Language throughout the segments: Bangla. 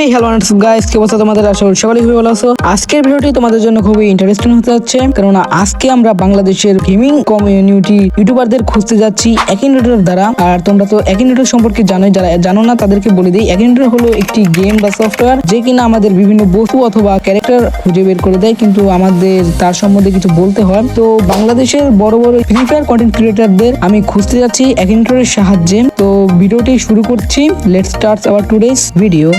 হেই হ্যালো গাইস কি অবস্থা তোমাদের? আশা করি সবাই খুবই ভালো আছো। আজকের ভিডিওটি তোমাদের জন্য খুবই ইন্টারেস্টিং হতে যাচ্ছে, কেননা আজকে আমরা বাংলাদেশের গেমিং কমিউনিটি ইউটিউবারদের খুঁজতে যাচ্ছি একিনেটর দ্বারা। আর তোমরা তো একিনেটর সম্পর্কে জানোই, যারা জানো না, তাদেরকে বলে দিই একিনেটর হলো একটি গেম বা সফটওয়্যার যে কিনা আমাদের বিভিন্ন বস্তু অথবা ক্যারেক্টার খুঁজে বের করে দেয়, কিন্তু আমাদের তার সম্বন্ধে কিছু বলতে হয়। তো বাংলাদেশের বড় বড় ফ্রি ফায়ার কন্টেন্ট ক্রিয়েটারদের আমি খুঁজতে যাচ্ছি একিনেটরের সাহায্যে। তো ভিডিওটি শুরু করছি। Let start our today's video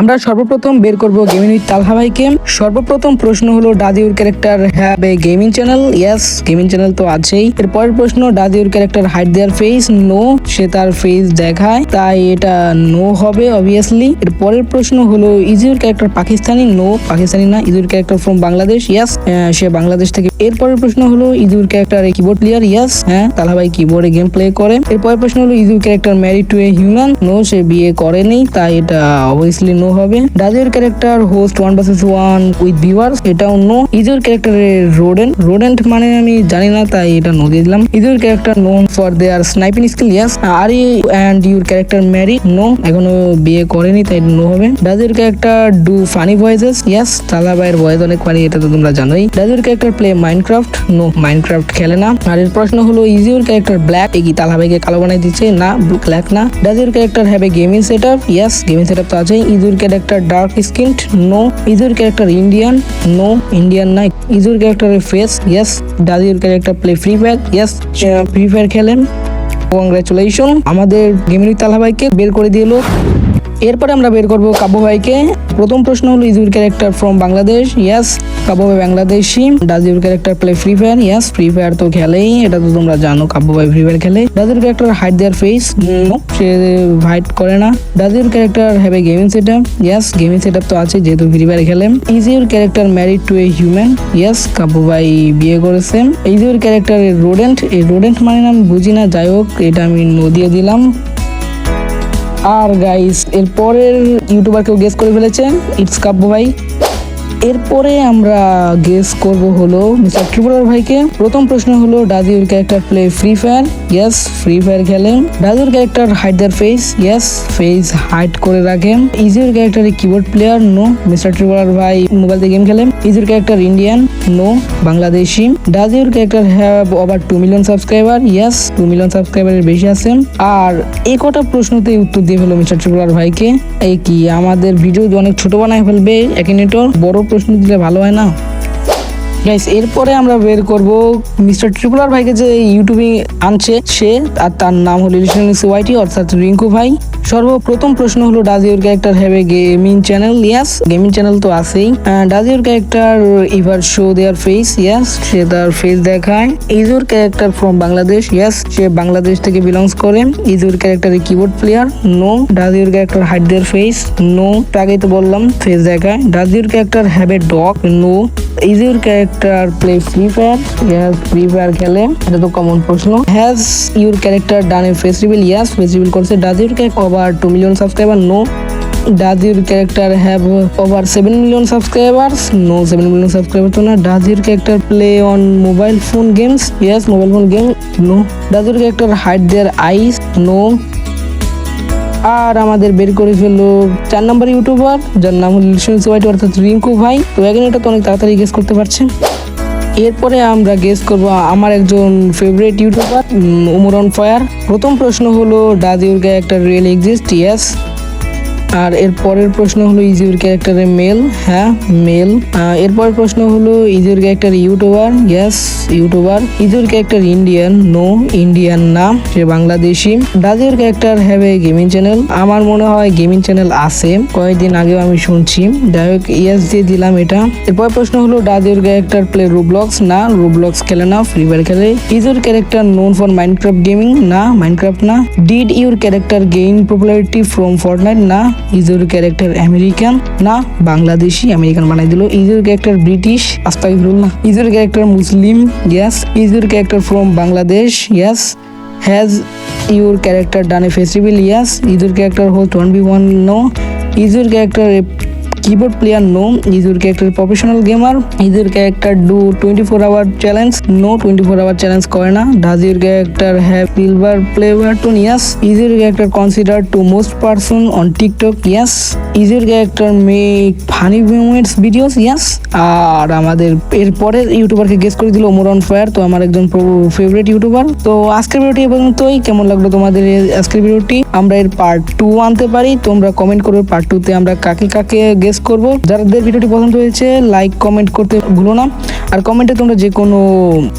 আমরা সর্বপ্রথম বের করব গেমিং উইথ তালহা ভাইকে। সর্বপ্রথম প্রশ্ন হলো does your character have a gaming channel yes gaming channel তো আছেই। এরপরের প্রশ্ন does your character hide their face no সে তার ফেস দেখায়, তাই এটা নো হবে অবভিয়াসলি এর পরের প্রশ্ন হলো is your character Pakistani no Pakistani না is your character from Bangladesh yes সে বাংলাদেশ থেকে। এরপরের প্রশ্ন হলো is your character keyboard player yes হ্যাঁ তালহা ভাই কিবোর্ডে গেম প্লে করে। এর পরের প্রশ্ন হলো is your character married to a human no সে বিয়ে করেনি, তাই এটা অবভিয়াসলি নো হবে। Does your character host one versus one with viewers এটাও নো ইজুর ক্যারেক্টারের রোডেন্ট রোডেন্ট মানে আমি জানি না, তাই এটা নো দিয়ে দিলাম। Is your character known for their sniping skill yes R and your character marry no এখনও বিয়ে করেনি, তাই নো হবে। Does your character do funny voices yes Talha ভাইয়ের ভয়েস অনেক ফানি এটা তো তোমরা জানোই। Does your character play Minecraft no Minecraft খেলে না। আর এর প্রশ্ন হলো ইজিউর ক্যারেক্টার ব্ল্যাক এ কি তালা ভাইকে কালো বানাই দিচ্ছে? না ব্ল্যাক না। Does your character have a gaming set up yes gaming set up তো আছেই। Is your character dark skin no is your character Indian no Indian নাই ইজুর ক্যারেক্টারের face yes does your character play free fire yes free fire খেলেন। কংগ্রাচুলেশন আমাদের গেমিনী তালা ভাইকে বের করে দিল। এরপরে আমরা বের করব কাব্য ভাইকে। প্রথম প্রশ্ন হলো is your character from Bangladesh yes Kabbo ভাই Bangladeshi. Does your character play free fire yes free fire তো খেলেই। এটা তো তোমরা জানো, কাব্য ভাই ফ্রি ফায়ার খেলে। Does your character hide their face say hide করে না। Does your character have a gaming set up yes gaming set তো আছে, যেহেতু ফ্রি ফায়ার খেলে। Is your character married to a human yes Kabbo ভাই বিয়ে করেছে। ইজ ইউর ক্যারেক্টার রোডেন্ট এই রোডেন্ট মানে না আমি বুঝি না, যাই হোক, এটা আমি নো দিয়ে দিলাম। আর গাইস এরপরের ইউটিউবার কেউ গেস করে ফেলেছেন ইটস কাব্য ভাই। এরপরে আমরা গেস করব হলো মিস্টার ট্রিপুলার ভাইকে। প্রথম প্রশ্ন হলো does your character play free fire yes free fire খেলেন। Does your character hide their face yes face hide করে রাখেন। Is your character keyboard player no mister ট্রিপুলার ভাই মোবাইল দিয়ে গেম খেলেন। Is your character Indian no Bangladeshi. Does your character have over two million subscriber yes two million সাবস্ক্রাইবারের বেশি আছে আর এই কটা প্রশ্নতে উত্তর দিয়ে ফেলো মিস্টার ট্রিপুলার ভাইকে। এই কি আমাদের ভিডিও অনেক ছোট বানায় ফেলবে? একিনেটর বড় প্রশ্ন দিলে ভালো হয় না? গাইস এরপরে আমরা বের করব মিস্টার ট্রিপুলার ভাইকে যে ইউটিউবে আনছে সে, আর তার নাম হলো ইলিশনিস ওয়াইটি অর্থাৎ রিঙ্কু ভাই। সর্বপ্রথম প্রশ্ন হলো does your character have a gaming channel yes gaming channel তো আছেই। Does your character ever show their face yes সে তার ফেস দেখায়। Is character from Bangladesh yes সে বাংলাদেশ থেকে বিলংস করে। Is character keyboard player no does your character hide their face no আগেই তো বললাম ফেস দেখায়। Does your character have a dog no is your character play free fire yes free fire খেলে। এটা তো কমন প্রশ্ন। Has your character done a face reveal yes face reveal করছে। Does your character over two million subscriber no does your character have over seven million subscribers no seven million subscriber তো না. Does your character play on mobile phone games yes mobile phone game no does your character hide their eyes no আর আমাদের বের করে ফেলল চার নম্বর ইউটিউবার যার নাম হলো অর্থাৎ রিঙ্কু ভাই। তো এখন এটা তো অনেক তাড়াতাড়ি গেস করতে পারছেন। এরপরে আমরা গেস করব, আমার একজন ফেভারিট ইউটিউবার উমরন ফায়ার প্রথম প্রশ্ন হলো, ডাজ গায়ে একটা রিয়েল এক্সিস্ট ইয়েস আর এর পরের প্রশ্ন হলো ইজ ইউর ক্যারেক্টারে মেল হ্যাঁ মেল। এরপরের প্রশ্ন হলো is your character YouTuber yes YouTuber is your character Indian no Indian না, সে Bangladeshi. Does your character have a gaming channel আমার মনে হয় গেমিং চ্যানেল আছে, কয়েকদিন আগেও আমি শুনছি। যাই হোক ইয়েস দিয়ে দিলাম এটা। এরপর প্রশ্ন হলো ডাজ ক্যারেক্টার প্লে রুবলক্স না রুবলক্স খেলে না ফ্রি ফায়ার খেলে। Is your character known for Minecraft gaming না মাইনক্রাফট না। Did your character gain popularity from Fortnite না ইজ ইউর ক্যারেক্টার আমেরিকান? না, বাংলাদেশি আমেরিকান বানাই দিল। Is your character British? আস্তাগফিরুল্লাহ। না is your character Muslim? Yes is your character from Bangladesh? Yes has your character done a festival yes is your character host one B one no is your character keyboard player no is your character professional gamer is your character do twenty four hour challenge no twenty four hour challenge করে না does your character have silver play button yes is your character consider to most person on TikTok yes is your character make funny moments videos yes আর আমাদের এরপরে ইউটিউবারকে গেস করে দিল ওমর অন ফায়ার তো আমার একজন ফেভারিট ইউটিউবার তো আজকের ভিডিওটি এ পর্যন্তই কেমন লাগল তোমাদের আজকের ভিডিওটি? আমরা এর পার্ট টু আনতে পারি। তোমরা কমেন্ট করবে পার্ট টুতে আমরা কাকে কাকে গেস করব। যাদের ভিডিওটি পছন্দ হয়েছে লাইক কমেন্ট করতে ভুলো না। আর কমেন্টে তোমরা যে কোনো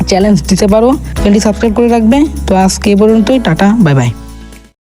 চ্যালেঞ্জ দিতে পারো চ্যানেলটি সাবস্ক্রাইব করে রাখবে। তো আজকে এ পর্যন্তই, টাটা বাই বাই